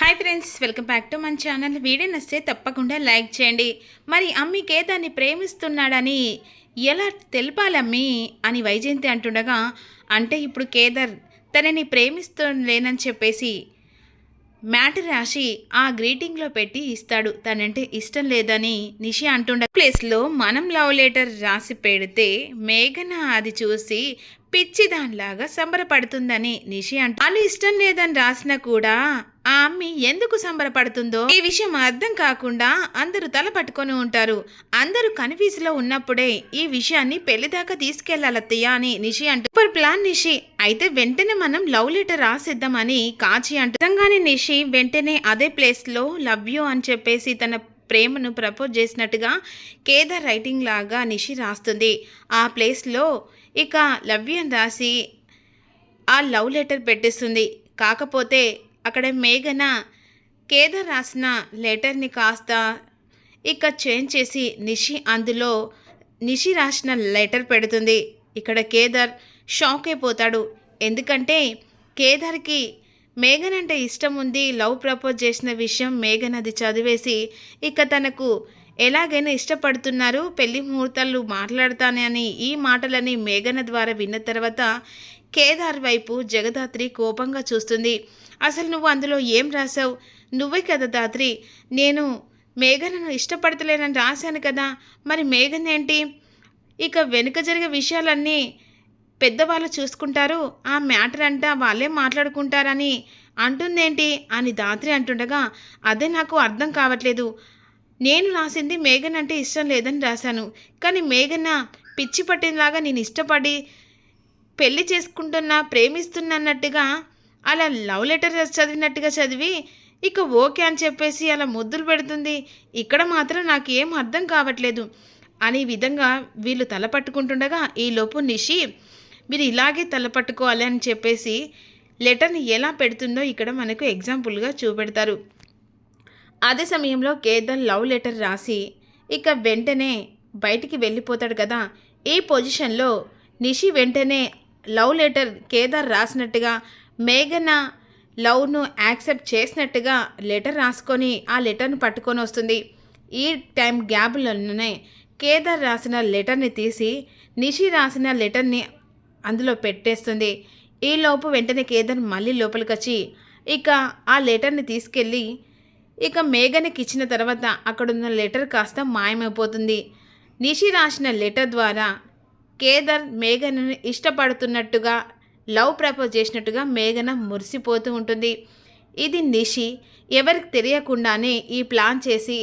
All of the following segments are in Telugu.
Hi friends welcome back to మన ఛానల్ వీడియో నచ్చితే తప్పకుండా లైక్ చేయండి. మరి అమ్మికే దాన్ని ప్రేమిస్తున్నాడని ఎలా తెలపాలమ్మి అని వైజయంతి అంటుండగా అంటే ఇప్పుడు కేదార్ తనని ప్రేమిస్తలేనని చెప్పేసి మ్యాట్ రాసి ఆ గ్రీటింగ్లో పెట్టి ఇస్తాడు. తనంటే ఇష్టం లేదని నిషి అంటుండ. ప్లేస్లో మనం లవ్ లెటర్ రాసి పెడితే మేఘన అది చూసి పిచ్చి దానిలాగా సంబరపడుతుందని నిషి అంట. వాళ్ళు ఇష్టం లేదని రాసినా కూడా ఆ అమ్మి ఎందుకు సంబరపడుతుందో ఈ విషయం అర్థం కాకుండా అందరూ తల పట్టుకొని ఉంటారు. అందరూ కన్ఫ్యూజ్లో ఉన్నప్పుడే ఈ విషయాన్ని పెళ్ళిదాకా తీసుకెళ్ళాలత్తయ్య అని నిషి అంటూ. Super plan Nishi. అయితే వెంటనే మనం లవ్ లెటర్ రాసిద్దామని కాచి అంటూ నిషి వెంటనే అదే ప్లేస్లో లవ్ యూ అని చెప్పేసి తన ప్రేమను ప్రపోజ్ చేసినట్టుగా కేదార్ రైటింగ్ లాగా నిషి రాస్తుంది. ఆ ప్లేస్లో ఇక లవ్ యూ అని రాసి ఆ లవ్ లెటర్ పెట్టిస్తుంది. కాకపోతే అక్కడ మేఘన కేదార్ రాసిన లెటర్ని కాస్త ఇక చేంజ్ చేసి నిషి అందులో నిషి రాసిన లెటర్ పెడుతుంది. ఇక్కడ కేదార్ షాక్ అయిపోతాడు ఎందుకంటే కేదార్కి మేఘన్ అంటే ఇష్టం ఉంది లవ్ ప్రపోజ్ చేసిన విషయం మేఘన్ అది చదివేసి ఇక తనకు ఎలాగైనా ఇష్టపడుతున్నారు. పెళ్ళి ముహూర్తాలు మాట్లాడతానని ఈ మాటలని మేఘన ద్వారా విన్న తర్వాత కేదార్ వైపు జగదాత్రి కోపంగా చూస్తుంది. అసలు నువ్వు అందులో ఏం రాసావు నువ్వే కదా దాత్రి. నేను మేఘనను ఇష్టపడతలేనని రాశాను కదా. మరి మేఘన్ ఏంటి ఇక వెనుక జరిగే విషయాలన్నీ పెద్దవాళ్ళు చూసుకుంటారు ఆ మ్యాటర్ అంట వాళ్ళే మాట్లాడుకుంటారని అంటుందేంటి అని దాత్రి అంటుండగా అదే నాకు అర్థం కావట్లేదు. నేను రాసింది మేఘన్ అంటే ఇష్టం లేదని రాశాను. కానీ మేఘన పిచ్చి పట్టినలాగా నేను ఇష్టపడి పెళ్ళి చేసుకుంటున్నా ప్రేమిస్తున్నట్టుగా అలా లవ్ లెటర్ చదివినట్టుగా చదివి ఇక ఓకే అని చెప్పేసి అలా ముద్దులు పెడుతుంది. ఇక్కడ మాత్రం నాకు ఏం అర్థం కావట్లేదు. అనే విధంగా వీళ్ళు తల పట్టుకుంటుండగా ఈలోపు నిషి మీరు ఇలాగే తలపట్టుకోవాలి అని చెప్పేసి లెటర్ని ఎలా పెడుతుందో ఇక్కడ మనకు ఎగ్జాంపుల్గా చూపెడతారు. అదే సమయంలో కేదార్ లవ్ లెటర్ రాసి ఇక వెంటనే బయటికి వెళ్ళిపోతాడు కదా. ఈ పొజిషన్లో నిషి వెంటనే లవ్ లెటర్ కేదార్ రాసినట్టుగా మేఘన లవ్ను యాక్సెప్ట్ చేసినట్టుగా లెటర్ రాసుకొని ఆ లెటర్ను పట్టుకొని వస్తుంది. ఈ టైం గ్యాప్లోనే కేదార్ రాసిన లెటర్ని తీసి నిషి రాసిన లెటర్ని అందులో పెట్టేస్తుంది. ఈలోపు వెంటనే కేదార్ మళ్ళీ లోపలికి వచ్చి ఇక ఆ లెటర్ని తీసుకెళ్ళి ఇక మేఘనకి ఇచ్చిన తర్వాత అక్కడున్న లెటర్ కాస్త మాయమైపోతుంది. నిషి రాసిన లెటర్ ద్వారా కేదార్ మేఘనను ఇష్టపడుతున్నట్టుగా లవ్ ప్రపోజ్ చేసినట్టుగా మేఘన మురిసిపోతూ ఉంటుంది. ఇది నిషి ఎవరికి తెలియకుండానే ఈ ప్లాన్ చేసి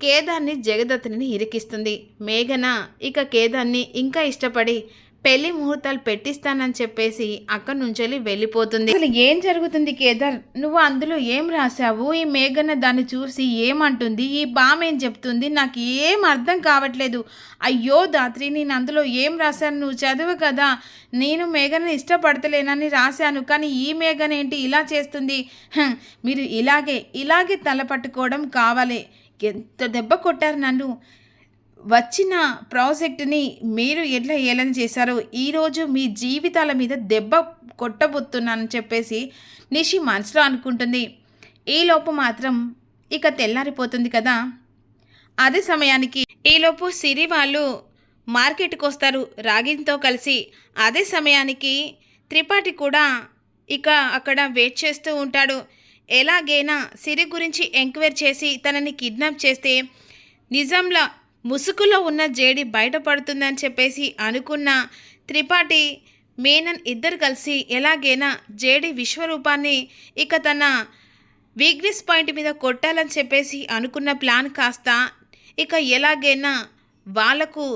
కేదాన్ని జగదత్తుని ఇరికిస్తుంది. మేఘన ఇక కేదాన్ని ఇంకా ఇష్టపడి పెళ్ళి ముహూర్తాలు పెట్టిస్తానని చెప్పేసి అక్కడి నుంచి వెళ్ళిపోతుంది. అసలు ఏం జరుగుతుంది కేదార్? నువ్వు అందులో ఏం రాశావు? ఈ మేఘన దాన్ని చూసి ఏమంటుంది? ఈ బామ్ ఏం చెప్తుంది? నాకు ఏం అర్థం కావట్లేదు. అయ్యో దాత్రి నేను అందులో ఏం రాశాను? నువ్వు చదువు కదా. నేను మేఘన ఇష్టపడతలేనని రాశాను. కానీ ఈ మేఘన ఏంటి ఇలా చేస్తుంది? మీరు ఇలాగే ఇలాగే తల పట్టుకోవడం కావాలి. ఎంత దెబ్బ కొట్టారు నన్ను? వచ్చిన ప్రాజెక్ట్ని మీరు ఎట్లా ఏలని చేశారో? ఈరోజు మీ జీవితాల మీద దెబ్బ కొట్టబోతున్నానని చెప్పేసి నిషి మనసులో అనుకుంటుంది. ఈలోపు మాత్రం ఇక తెల్లారిపోతుంది కదా? అదే సమయానికి ఈలోపు సిరి వాళ్ళు మార్కెట్కి వస్తారు. రాగిన్తో కలిసి అదే సమయానికి త్రిపాఠి కూడా ఇక అక్కడ వెయిట్ చేస్తూ ఉంటాడు. ఎలాగైనా సిరి గురించి ఎంక్వైరీ చేసి తనని కిడ్నాప్ చేస్తే నిజంలా ముసుగులో ఉన్న జేడి బయటపడుతుందని చెప్పేసి అనుకున్న త్రిపాఠి మేనన్ ఇద్దరు కలిసి ఎలాగైనా జేడి విశ్వరూపాన్ని ఇక తన వీక్నెస్ పాయింట్ మీద కొట్టాలని చెప్పేసి అనుకున్న ప్లాన్ కాస్త ఇక ఎలాగైనా వాళ్ళకు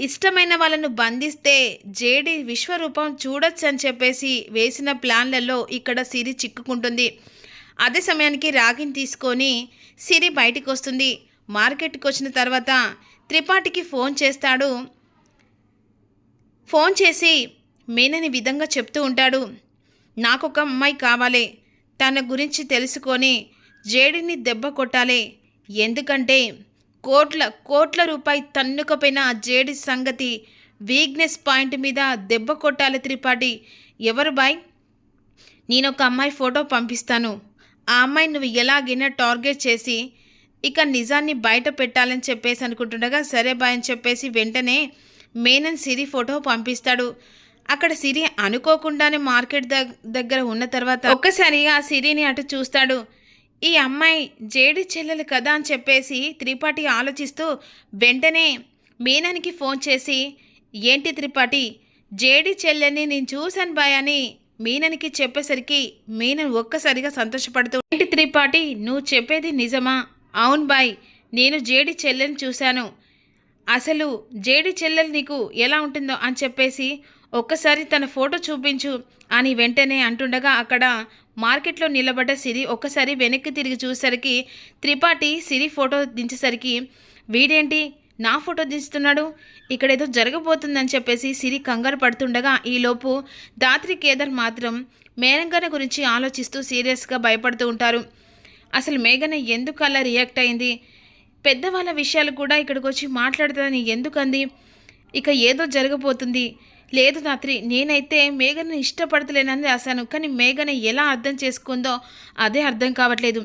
ఇష్టమైన వాళ్ళను బంధిస్తే జేడి విశ్వరూపం చూడొచ్చు అని చెప్పేసి వేసిన ప్లాన్లలో ఇక్కడ సిరి చిక్కుకుంటుంది. అదే సమయానికి రాగిని తీసుకొని సిరి బయటికి వస్తుంది మార్కెట్కి వచ్చిన తర్వాత త్రిపాఠికి ఫోన్ చేస్తాడు. ఫోన్ చేసి మేనని విధంగా చెప్తూ ఉంటాడు. నాకు ఒక అమ్మాయి కావాలి. తన గురించి తెలుసుకొని జేడిని దెబ్బ కొట్టాలి. ఎందుకంటే కోట్ల కోట్ల రూపాయి తన్నుకపోయిన ఆ జేడి సంగతి వీక్నెస్ పాయింట్ మీద దెబ్బ కొట్టాలి త్రిపాఠి. ఎవరు బాయ్? నేను ఒక అమ్మాయి ఫోటో పంపిస్తాను. ఆ అమ్మాయిని నువ్వు ఎలాగైనా టార్గెట్ చేసి ఇక నిజాన్ని బయట పెట్టాలని చెప్పేసి అనుకుంటుండగా సరే బాయ్ అని చెప్పేసి వెంటనే మేనన్ సిరి ఫోటో పంపిస్తాడు. అక్కడ సిరి అనుకోకుండానే మార్కెట్ దగ్గర ఉన్న తర్వాత ఒక్కసారిగా ఆ సిరిని అటు చూస్తాడు. ఈ అమ్మాయి జేడి చెల్లెలు కదా అని చెప్పేసి త్రిపాఠి ఆలోచిస్తూ వెంటనే మీనానికి ఫోన్ చేసి ఏంటి త్రిపాఠి జేడి చెల్లెని నేను చూశాను బాయ్ అని మీననికి చెప్పేసరికి మీనన్ ఒక్కసారిగా సంతోషపడుతూ ఏంటి త్రిపాఠి నువ్వు చెప్పేది నిజమా? అవును బాయ్ నేను జేడి చెల్లెని చూశాను. అసలు జేడి చెల్లెలు నీకు ఎలా ఉంటుందో అని చెప్పేసి ఒక్కసారి తన ఫోటో చూపించు అని వెంటనే అంటుండగా అక్కడ మార్కెట్లో నిలబడ్డ సిరి ఒక్కసారి వెనక్కి తిరిగి చూసేసరికి త్రిపాఠి సిరి ఫోటో దించేసరికి వీడేంటి? నా ఫోటో దించుతున్నాడు? ఇక్కడ ఏదో జరగబోతుందని చెప్పేసి సిరి కంగారు పడుతుండగా ఈలోపు దాత్రి కేదర్ మాత్రం మేనంగన గురించి ఆలోచిస్తూ సీరియస్గా భయపడుతూ ఉంటారు. అసలు మేఘన ఎందుకు అలా రియాక్ట్ అయింది? పెద్దవాళ్ళ విషయాలు కూడా ఇక్కడికి వచ్చి మాట్లాడుతుందని ఎందుకంది ఇక ఏదో జరగబోతుంది. లేదు రాత్రి నేనైతే మేఘను ఇష్టపడతలేనని రాశాను కానీ మేఘన ఎలా అర్థం చేసుకుందో అదే అర్థం కావట్లేదు.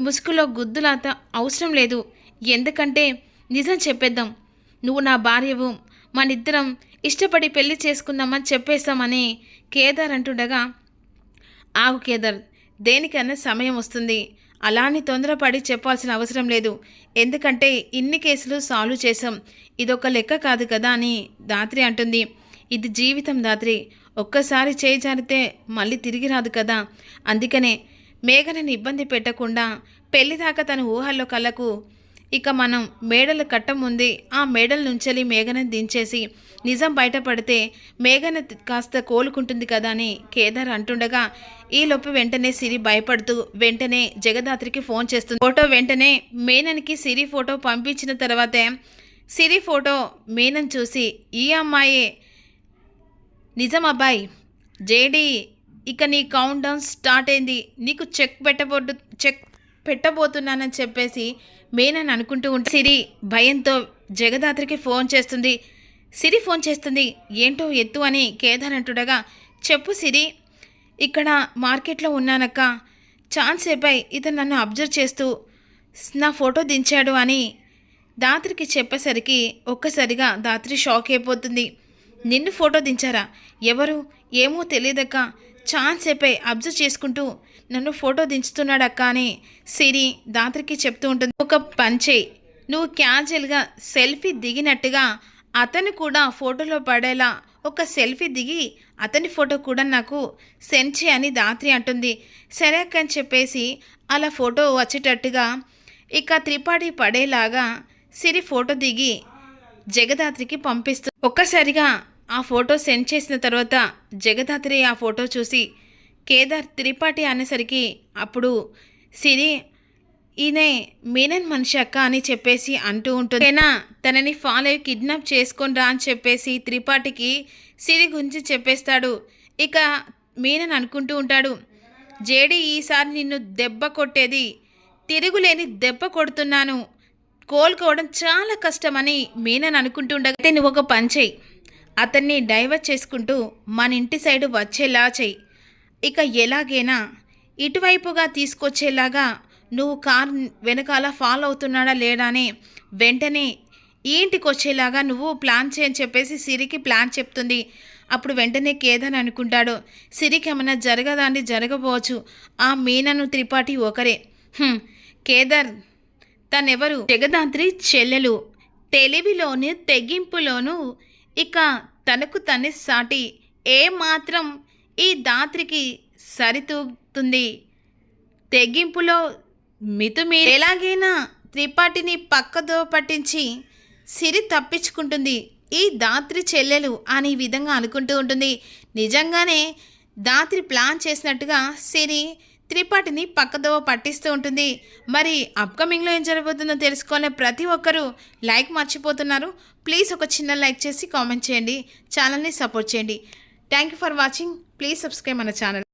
ముసుగులో గుద్దులాత అవసరం లేదు. ఎందుకంటే నిజం చెప్పేద్దాం. నువ్వు నా భార్యవు మనిద్దరం ఇష్టపడి పెళ్ళి చేసుకుందామని చెప్పేస్తామని కేదార్ అంటుండగా ఆగు కేదార్ దేనికైనా సమయం వస్తుంది. అలాని తొందరపడి చెప్పాల్సిన అవసరం లేదు. ఎందుకంటే ఇన్ని కేసులు సాల్వ్ చేశాం. ఇదొక లెక్క కాదు కదా అని దాత్రి అంటుంది. ఇది జీవితం దాత్రి. ఒక్కసారి చేయి జారితే మళ్ళీ తిరిగి రాదు కదా. అందుకనే మేఘనని ఇబ్బంది పెట్టకుండా పెళ్ళిదాకా తన ఊహల్లో కళ్ళకు ఇక మనం మేడలు కట్టముంది ఆ మేడల నుంచెలి మేఘన దించేసి నిజం బయటపడితే మేఘన కాస్త కోలుకుంటుంది కదా అని కేదార్ అంటుండగా ఈలోపు వెంటనే సిరి భయపడుతూ వెంటనే జగదాత్రికి ఫోన్ చేస్తుంది. ఫోటో వెంటనే మేనన్కి సిరి ఫోటో పంపించిన తర్వాతే సిరి ఫోటో మేనన్ చూసి ఈ అమ్మాయే నిజం అబ్బాయి జేడీ ఇక నీ కౌంట్ డౌన్ స్టార్ట్ అయింది నీకు చెక్ పెట్టబోతు చెక్ పెట్టబోతున్నానని చెప్పేసి మేనని అనుకుంటూ ఉంటే సిరి భయంతో జగదాత్రికి ఫోన్ చేస్తుంది. సిరి ఫోన్ చేస్తుంది. ఏంటో ఎత్తు అని కేదార్ అంటుండగా చెప్పు సిరి ఇక్కడ మార్కెట్లో ఉన్నానక్క. ఛాన్స్ అయిపోయి ఇతను నన్ను అబ్జర్వ్ చేస్తూ నా ఫోటో దించాడు అని దాత్రికి చెప్పేసరికి ఒక్కసారిగా దాత్రి షాక్ అయిపోతుంది. నిన్ను ఫోటో దించారా? ఎవరు? ఏమో తెలియదక్క. ఛాన్స్ అయిపోయి అబ్జర్వ్ చేసుకుంటూ నన్ను ఫోటో దించుతున్నాడక్క అని సిరి దాత్రికి చెప్తూ ఉంటుంది. ఒక పంచే నువ్వు క్యాజువల్గా సెల్ఫీ దిగినట్టుగా అతను కూడా ఫోటోలో పడేలా ఒక సెల్ఫీ దిగి అతని ఫోటో కూడా నాకు సెండ్ చేయని దాత్రి అంటుంది. సరే అక్క అని చెప్పేసి అలా ఫోటో వచ్చేటట్టుగా ఇక త్రిపాఠి పడేలాగా సిరి ఫోటో దిగి జగదాత్రికి పంపిస్తుంది ఒక్కసారిగా ఆ ఫోటో సెండ్ చేసిన తర్వాత జగదాత్రి ఆ ఫోటో చూసి కేదార్ త్రిపాఠి అనేసరికి అప్పుడు సిరి ఈయనే మీనన్ మనిషి అక్క అని చెప్పేసి అంటూ ఉంటుంది. అయినా తనని ఫాలో అయ్యి కిడ్నాప్ చేసుకొని రా అని చెప్పేసి త్రిపాఠికి సిరి గురించి చెప్పేస్తాడు. ఇక మీనన్ అనుకుంటూ ఉంటాడు జేడి ఈసారి నిన్ను దెబ్బ కొట్టేది తిరుగులేని దెబ్బ కొడుతున్నాను. కోలుకోవడం చాలా కష్టమని మీనన్ అనుకుంటుండగా నువ్వు ఒక పని చెయ్యి. అతన్ని డైవర్ట్ చేసుకుంటూ మన ఇంటి సైడు వచ్చేలా చెయ్యి. ఇక ఎలాగైనా ఇటువైపుగా తీసుకొచ్చేలాగా నువ్వు కార్ వెనకాల ఫాలో అవుతున్నాడా లేడానే వెంటనే ఈ ఇంటికి వచ్చేలాగా నువ్వు ప్లాన్ చేయని చెప్పేసి సిరికి ప్లాన్ చెప్తుంది. అప్పుడు వెంటనే కేదార్ అనుకుంటాడు సిరికి ఏమైనా జరగదాండి జరగబోవచ్చు. ఆ మీనను త్రిపాఠి ఒకరే. కేదర్ కేదార్ తనెవరు? జగదాంత్రి చెల్లెలు. తెలివిలోను తెగింపులోను ఇక తనకు తనే సాటి ఏ మాత్రం ఈ దాత్రికి సరితూగుతుంది. తెగింపులో మితుమీ ఎలాగైనా త్రిపాఠిని పక్కదో పట్టించి సిరి తప్పించుకుంటుంది. ఈ దాత్రి చెల్లెలు అని విధంగా అనుకుంటూ ఉంటుంది. నిజంగానే దాత్రి ప్లాన్ చేసినట్టుగా సిరి త్రిపాఠిని పక్కదోవ పట్టిస్తూ ఉంటుంది. మరి అప్కమింగ్లో ఏం జరగబోతుందో తెలుసుకోవాలని ప్రతి ఒక్కరూ లైక్ మర్చిపోతున్నారు. ప్లీజ్ ఒక చిన్న లైక్ చేసి కామెంట్ చేయండి. ఛానల్ని సపోర్ట్ చేయండి. Thank you for watching please subscribe మన ఛానల్